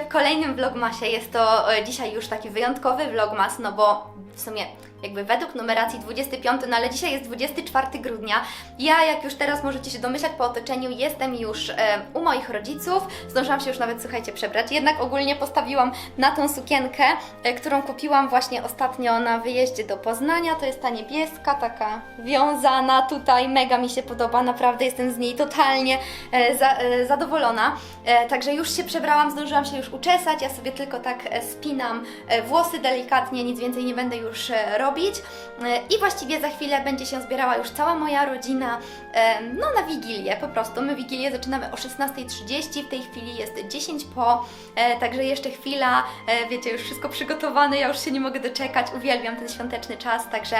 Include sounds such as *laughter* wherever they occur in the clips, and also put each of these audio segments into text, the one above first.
W kolejnym vlogmasie. Jest to e, dzisiaj już taki wyjątkowy vlogmas, no bo w sumie jakby według numeracji 25, no ale dzisiaj jest 24 grudnia. Ja, jak już teraz możecie się domyślać po otoczeniu, jestem już e, u moich rodziców. Zdążyłam się już nawet, słuchajcie, przebrać. Jednak ogólnie postawiłam na tą sukienkę, e, którą kupiłam właśnie ostatnio na wyjeździe do Poznania. To jest ta niebieska, taka wiązana tutaj. Mega mi się podoba, naprawdę jestem z niej totalnie e, za, e, zadowolona. E, także już się przebrałam, zdążyłam się już uczesać. Ja sobie tylko tak e, spinam e, włosy delikatnie, nic więcej nie będę już e, E, I właściwie za chwilę będzie się zbierała już cała moja rodzina, e, no na Wigilię po prostu. My Wigilię zaczynamy o 16.30, w tej chwili jest 10 po, e, także jeszcze chwila, wiecie, już wszystko przygotowane, ja już się nie mogę doczekać, uwielbiam ten świąteczny czas, także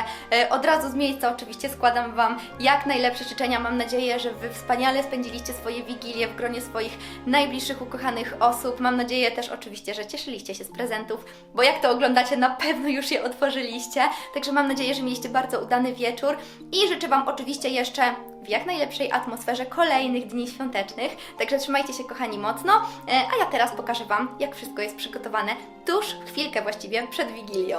od razu z miejsca oczywiście składam Wam jak najlepsze życzenia. Mam nadzieję, że Wy wspaniale spędziliście swoje Wigilie w gronie swoich najbliższych, ukochanych osób. Mam nadzieję też oczywiście, że cieszyliście się z prezentów, bo jak to oglądacie, na pewno już je otworzyliście. Także mam nadzieję, że mieliście bardzo udany wieczór i życzę Wam oczywiście jeszcze w jak najlepszej atmosferze kolejnych dni świątecznych. Także trzymajcie się, kochani, mocno. E, A ja teraz pokażę Wam, jak wszystko jest przygotowane tuż, chwilkę właściwie przed Wigilią.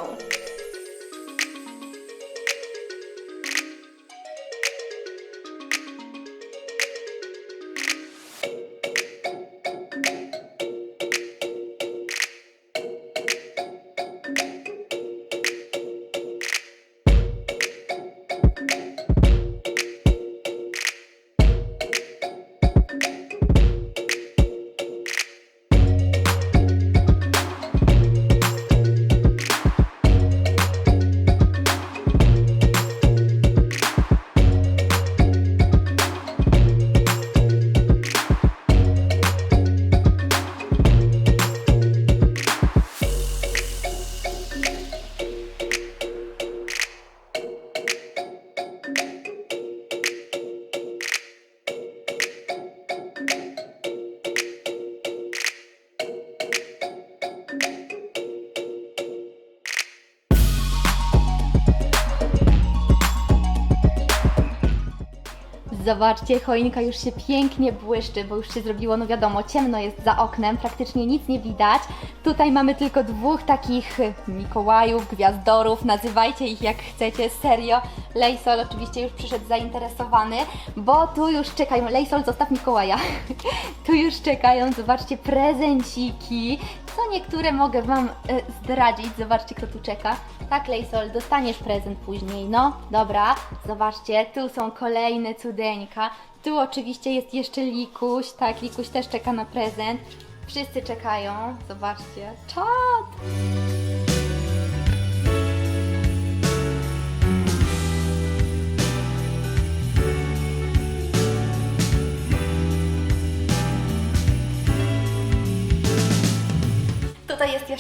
Zobaczcie, choinka już się pięknie błyszczy, bo już się zrobiło, no wiadomo, ciemno jest za oknem, praktycznie nic nie widać. Tutaj mamy tylko dwóch takich Mikołajów, gwiazdorów, nazywajcie ich jak chcecie, serio. Lejsol oczywiście już przyszedł zainteresowany, bo tu już czekają, Lejsol zostaw Mikołaja, *laughs* tu już czekają, zobaczcie, prezenciki, co niektóre mogę Wam y, zdradzić, zobaczcie kto tu czeka. Tak, Lejsol, dostaniesz prezent później, no, dobra, zobaczcie, tu są kolejne cudeńka, tu oczywiście jest jeszcze Likuś, tak, Likuś też czeka na prezent, wszyscy czekają, zobaczcie, czad!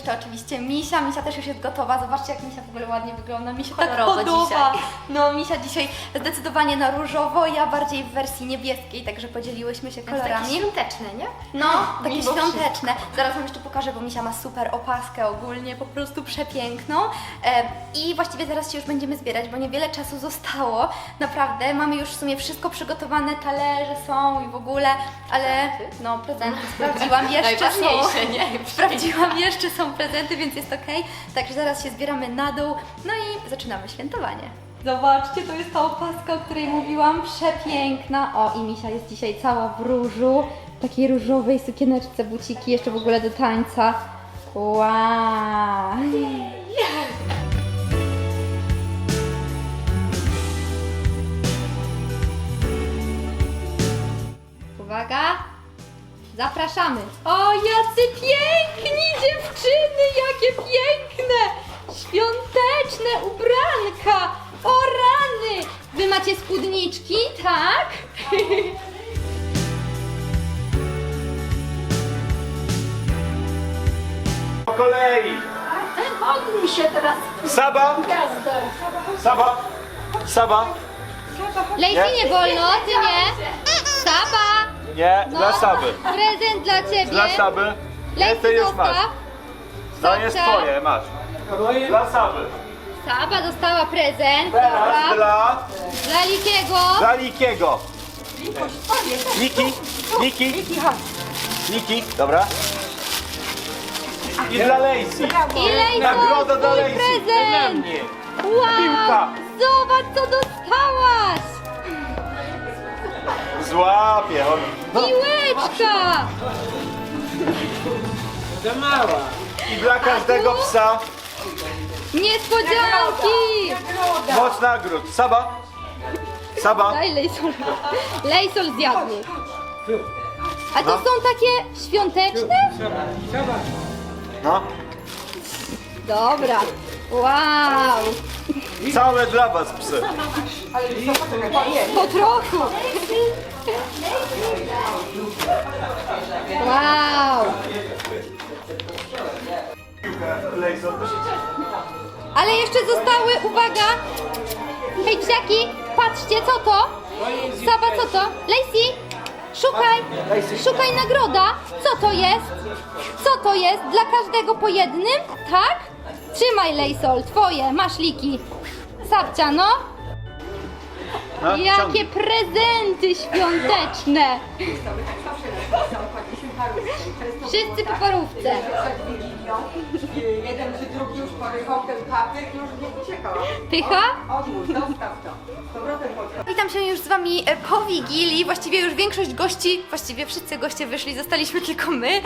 Jeszcze oczywiście Misia. Misia też już jest gotowa. Zobaczcie, jak Misia w ogóle ładnie wygląda. Mi się tak Kolorowo podoba. dzisiaj. No, Misia dzisiaj zdecydowanie na różowo, ja bardziej w wersji niebieskiej, także podzieliłyśmy się kolorami. Takie świąteczne, nie? No, takie Mimo świąteczne. Zaraz Wam jeszcze pokażę, bo Misia ma super opaskę ogólnie, po prostu przepiękną. E, I właściwie zaraz się już będziemy zbierać, bo niewiele czasu zostało. Naprawdę, mamy już w sumie wszystko przygotowane, talerze są i w ogóle, ale no, prezenty sprawdziłam, jeszcze są. Nie? *laughs* Sprawdziłam, jeszcze są prezenty, więc jest ok. Także zaraz się zbieramy na dół, no i zaczynamy świętowanie. Zobaczcie, to jest ta opaska, o której mówiłam, przepiękna. O, i Misia jest dzisiaj cała w różu, w takiej różowej sukieneczce, buciki, jeszcze w ogóle do tańca. Wow! Uwaga! Zapraszamy! O, jacy piękni dziewczyny! Jakie piękne! Świąteczne ubranka! O rany! Wy macie spódniczki, tak? Po kolei. Odmij się teraz Saba, gwiazdo. Saba, Saba. Lejsi nie wolno, ty nie! Saba! Nie, No. dla Saby. Prezent dla ciebie! Dla Saby. Nie, ty już masz. To jest twoje, masz. Dla Saby. Saba dostała prezent, Teraz dobra. dla, Dla Likiego. dla Likiego. Niki, Niki, Niki, dobra. I dla Lacey. I Nagroda dla twój Lacey. prezent! Wow! Piłka. Zobacz co dostałaś! Złapie. On. No. Piłeczka! I dla każdego psa Niespodzianki! moc nagród. Saba. Saba. Daj lejsol. Lejsol zjadł. A to No. są takie świąteczne? No. Dobra. Wow! Całe dla was psy. Po trochu. Wow! Ale jeszcze zostały, uwaga! Hej psiaki, patrzcie, co to? Saba, co to? Lacey, szukaj, szukaj nagroda. Co to jest? Co to jest? Dla każdego po jednym? Tak? Trzymaj, Lejsol, twoje, masz liki. Sabcia, no. No, Jakie ciągnij. prezenty świąteczne! Wszyscy po parówce. Jeden czy drugi już porywał ten papier i już nie uciekał. Pycha? Odłóż, zostaw to. Z powrotem pod Witam się już z Wami e, po Wigilii. Właściwie już większość gości, właściwie wszyscy goście wyszli, zostaliśmy *laughs* tylko my. E,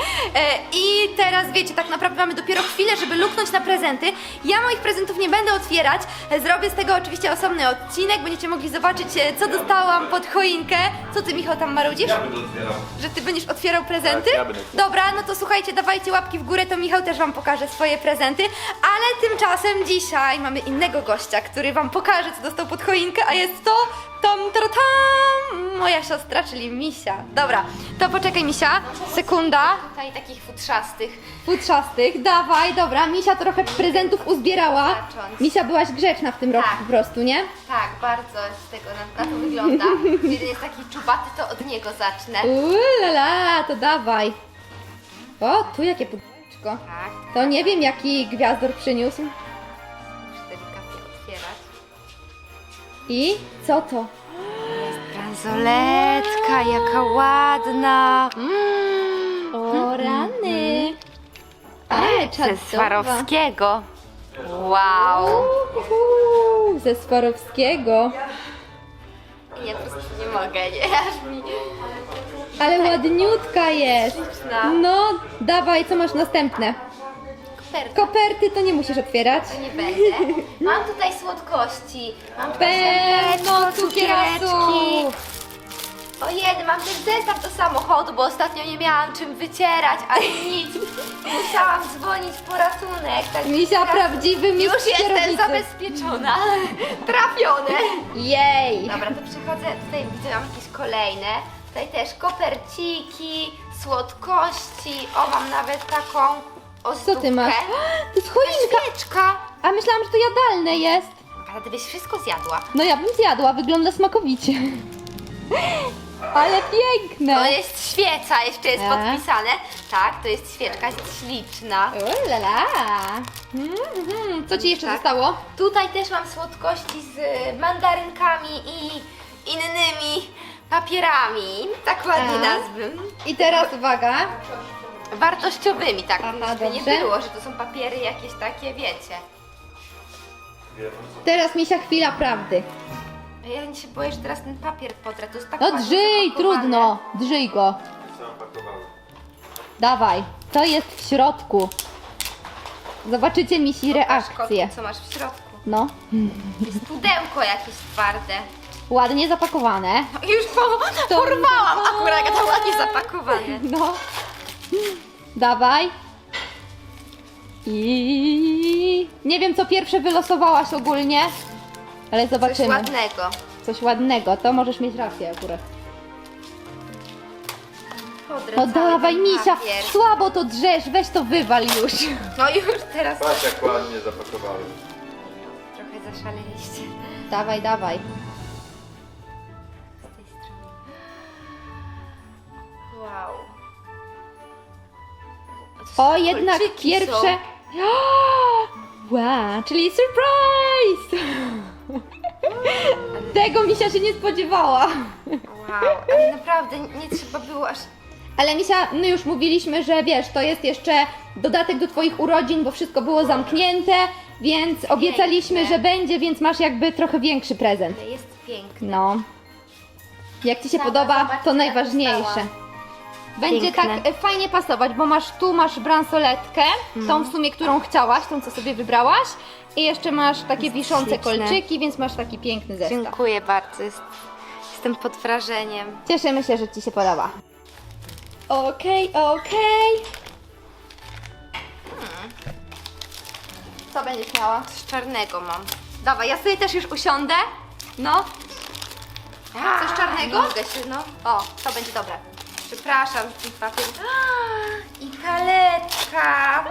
I teraz wiecie, tak naprawdę mamy dopiero chwilę, żeby luknąć na prezenty. Ja moich prezentów nie będę otwierać. E, Zrobię z tego oczywiście osobny odcinek. Będziecie mogli zobaczyć, co dostałam pod choinkę. Co Ty, Michał, tam marudzisz? Że Ty będziesz otwierał prezenty? Tak, ja będę. Dobra, no to słuchajcie, dawajcie łapki w górę, to Michał też Wam pokaże swoje prezenty. Ale tymczasem dzisiaj mamy innego gościa, który Wam pokaże, co dostał pod choinkę, a jest to tam, tam, tam, moja siostra, czyli Misia. Dobra, to poczekaj Misia, sekunda. Tutaj takich futrzastych. Futrzastych, dawaj, dobra, Misia trochę prezentów uzbierała. Zacząć. Misia byłaś grzeczna w tym roku Tak. po prostu, nie? Tak, bardzo z tego na, na to wygląda. *laughs* Jeden jest taki czubaty, to od niego zacznę. Ulala, to dawaj. O, tu jakie pudełeczko. Tak, To nie wiem, jaki gwiazdor przyniósł. I co to? Bransoletka, jaka ładna. Mm. O, rany. Ale Ze. Swarowskiego. Wow. Uhu, Ze Swarowskiego. Nie, po prostu nie mogę, nie, aż mi... Ale ładniutka jest. Śliczna. No, dawaj, co masz następne? Koperta. Koperty to nie musisz otwierać. Nie będę. Mam tutaj słodkości. Mam tutaj Pełno ziemniaczko, cukierasów. Ojej, mam też zestaw do samochodu, bo ostatnio nie miałam czym wycierać, ani nic. Musiałam dzwonić po ratunek. Tak Misia, teraz prawdziwy Już mistrz jestem kierownicy. zabezpieczona. *laughs* Trafione. Jej. Dobra, to przechodzę, tutaj widzę, mam jakieś kolejne. Tutaj też koperciki, słodkości. O, mam nawet taką ozdóbkę. Co ty masz? *gasps* To jest choinka. Świeczka. A myślałam, że to jadalne jest. Ale ty byś wszystko zjadła. No ja bym zjadła, wygląda smakowicie. *laughs* Ale To piękne. jest świeca, jeszcze jest Tak. podpisane. Tak, to jest świeczka, jest śliczna. Ulala. Mhm. Co ci jeszcze Tak. zostało? Tutaj też mam słodkości z mandarynkami i innymi papierami. Tak ładnie Tak. nazwę. I teraz uwaga. Wartościowymi, tak. Aha, żeby nie dobrze. było, że to są papiery jakieś takie, wiecie. Teraz misia chwila prawdy. A Ja się boję, że teraz ten papier potrę. To jest tak No ładnie drżyj, zapakowane. trudno. Drżyj go. Dawaj. Co jest w środku? Zobaczycie misi Pokaż, reakcję. kotku, co masz w środku? No. Jest pudełko jakieś twarde. Ładnie zapakowane. No, Już po, To- porwałam akurat, jak to ładnie zapakowane. No. Dawaj. I nie wiem, co pierwsze wylosowałaś ogólnie, ale Coś zobaczymy. ładnego. Coś ładnego, to możesz mieć rację akurat. No dawaj, ten misia, papier. słabo to drzesz, weź to wywal już. *laughs* No już teraz Patrz jak ładnie zapakowałem. trochę zaszaleliście Dawaj, dawaj. O, są jednak kolczyki pierwsze. Wow, czyli surprise! *laughs* Tego misia się nie spodziewała. Są. Wow, ale naprawdę nie trzeba było aż Ale Misia, my już mówiliśmy, że wiesz, to jest jeszcze dodatek do Twoich urodzin, bo wszystko było zamknięte, więc obiecaliśmy, że będzie, więc masz jakby trochę większy prezent. Jest piękny. No. Jak Ci się Sama podoba, to najważniejsze. dostałam. Będzie Piękne. tak e, fajnie pasować, bo masz tu masz bransoletkę, tą w sumie, którą chciałaś, tą co sobie wybrałaś. I jeszcze masz takie wiszące śliczne. kolczyki, więc masz taki piękny zestaw. Dziękuję bardzo. Jest, jestem pod wrażeniem. Cieszymy się, że Ci się podoba. Okej, okej. Co będziesz miała? Coś czarnego mam. Dawaj, ja sobie też już usiądę. No. Coś czarnego? Nie mogę się, no. O, to będzie dobre. Przepraszam, ten papier. I paletka.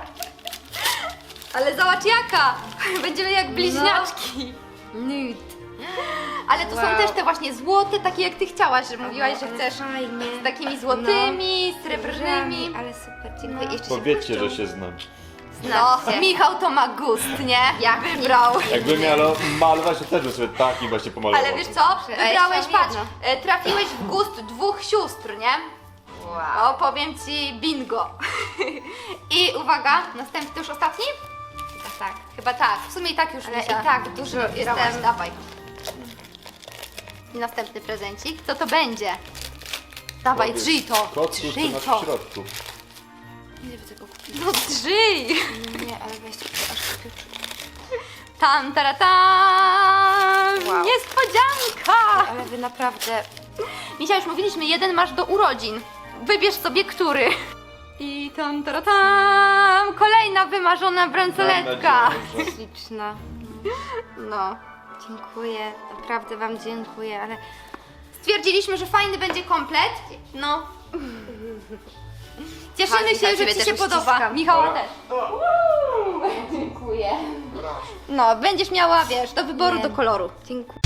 Ale zobacz jaka! *laughs* Będziemy jak bliźniaczki. Nude. Ale to są Wow. też te właśnie złote, takie jak ty chciałaś, że mówiłaś, że Ale chcesz fajnie. z takimi złotymi, srebrnymi. Ale super, dziękuję. No. Jeszcze Powiedzcie, się że się znam. No, Znacie. Michał to ma gust, nie? Jak Wybrał. Jakbym miał malować, to też bym sobie taki właśnie pomalował. Ale wiesz co? A Wybrałeś, patrz, jedno. e, trafiłeś w gust dwóch sióstr, nie? Wow. O, powiem ci bingo. *laughs* I uwaga, następny, to już ostatni? Chyba tak. Chyba tak, w sumie i tak już Ale i tak dużo jestem- dawaj. I następny prezencik, co to będzie? Dawaj, Powiedz, drzyj to, Kotku, co drzyj masz to. środku? Nie wiem tego kupić. No drzyj! Nie, ale weź to aż. Tam, tara, tam! Wow. Niespodzianka! Ale wy naprawdę... Misia, już mówiliśmy, jeden masz do urodzin. Wybierz sobie, który. I tam, tara, tam! Kolejna wymarzona bransoletka. Śliczna. No. Dziękuję, naprawdę wam dziękuję, ale... Stwierdziliśmy, że fajny będzie komplet. No. Cieszymy się, że ciebie Ci też się podoba. uściskam. Michała też. Dziękuję. No, będziesz miała, wiesz, do wyboru, do koloru. Dziękuję.